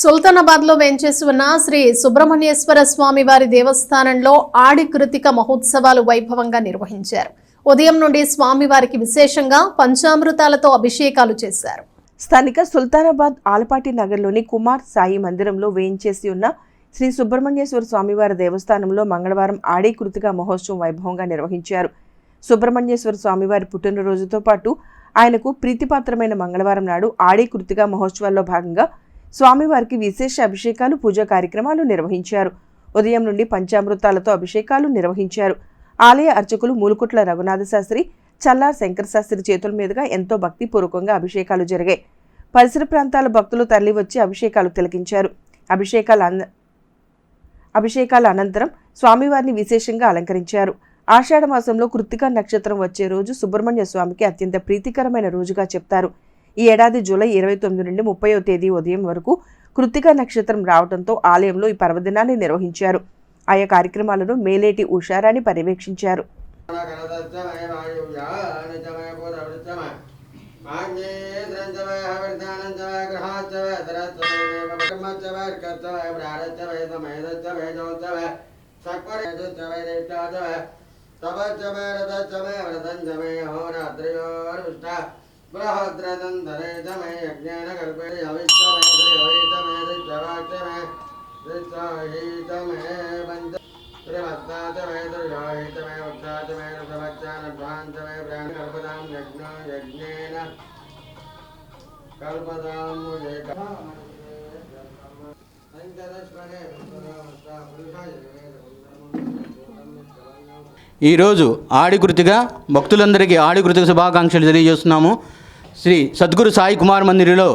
సుల్తానాబాద్లో ఉన్న శ్రీ సుబ్రహ్మణ్యేశ్వర స్వామి వారి దేవస్థానంలో ఆడి కృతిక మహోత్సవాలు వైభవంగా నిర్వహించారు. ఉదయం నుండి స్వామివారికి విశేషంగా పంచామృతాలతో అభిషేకాలు చేశారు. స్థానిక సుల్తానాబాద్ ఆలపాటి నగర్లోని కుమార్ సాయి మందిరంలో వేయించేసి ఉన్న శ్రీ సుబ్రహ్మణ్యేశ్వర స్వామివారి దేవస్థానంలో మంగళవారం ఆడి కృతిక మహోత్సవం వైభవంగా నిర్వహించారు. సుబ్రహ్మణ్యేశ్వర స్వామివారి పుట్టినరోజుతో పాటు ఆయనకు ప్రీతిపాత్రమైన మంగళవారం నాడు ఆడి కృతిక మహోత్సవాల్లో భాగంగా స్వామివారికి విశేష అభిషేకాలు పూజా కార్యక్రమాలు నిర్వహించారు. ఉదయం నుండి పంచామృతాలతో అభిషేకాలు నిర్వహించారు. ఆలయ అర్చకులు మూలుకుట్ల రఘునాథ శాస్త్రి చల్లార్ శంకర శాస్త్రి చేతుల మీదుగా ఎంతో భక్తిపూర్వకంగా అభిషేకాలు జరిగాయి. పరిసర ప్రాంతాల భక్తులు తరలి వచ్చి అభిషేకాలు తిలకించారు. అభిషేకాల అన- అభిషేకాల అనంతరం స్వామివారిని విశేషంగా అలంకరించారు. ఆషాఢ మాసంలో కృత్తికా నక్షత్రం వచ్చే రోజు సుబ్రహ్మణ్య స్వామికి అత్యంత ప్రీతికరమైన రోజుగా చెప్తారు. ఈ ఏడాది జూలై ఇరవై తొమ్మిది నుండి ముప్పయో తేదీ ఉదయం వరకు కృత్తిక నక్షత్రం రావడంతో ఆలయంలో ఈ పర్వదినాన్ని నిర్వహించారు. ఆయా కార్యక్రమాలను మేలేటి ఉషారాణి పర్యవేక్షించారు. కనదచ్చమయ వాయువ్యానిచమయ పురవృచ్చమయ ఆగ్నేయద్రంచమయ ఈరోజు ఆడికృతిగా భక్తులందరికీ ఆడికృతిక శుభాకాంక్షలు తెలియజేస్తున్నాము. శ్రీ సద్గురు సాయి కుమార్ మందిరిలో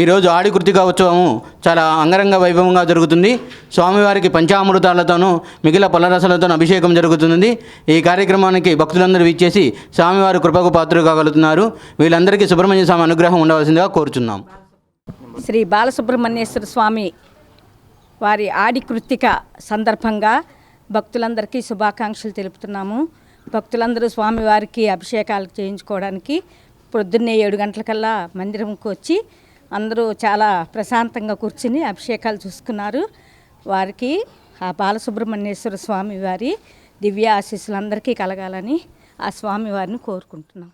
ఈరోజు ఆడికృతిక ఉత్సవము చాలా అంగరంగ వైభవంగా జరుగుతుంది. స్వామివారికి పంచామృతాలతోనూ మిగిలిన పలరసలతోనూ అభిషేకం జరుగుతుంది ఈ కార్యక్రమానికి భక్తులందరూ ఇచ్చేసి స్వామివారి కృపకు పాత్రలు కాగలుగుతున్నారు వీళ్ళందరికీ సుబ్రహ్మణ్య స్వామి అనుగ్రహం ఉండవలసిందిగా కోరుచున్నాం. శ్రీ బాలసుబ్రహ్మణ్యేశ్వర స్వామి వారి ఆడికృతిక సందర్భంగా భక్తులందరికీ శుభాకాంక్షలు తెలుపుతున్నాము. భక్తులందరూ స్వామివారికి అభిషేకాలు చేయించుకోవడానికి పొద్దున్నే ఏడు గంటలకల్లా మందిరంకి వచ్చి అందరూ చాలా ప్రశాంతంగా కూర్చుని అభిషేకాలు చూసుకున్నారు. వారికి ఆ బాలసుబ్రహ్మణ్యేశ్వర స్వామి వారి దివ్య ఆశీస్సులు అందరికీ కలగాలని ఆ స్వామివారిని కోరుకుంటున్నాం.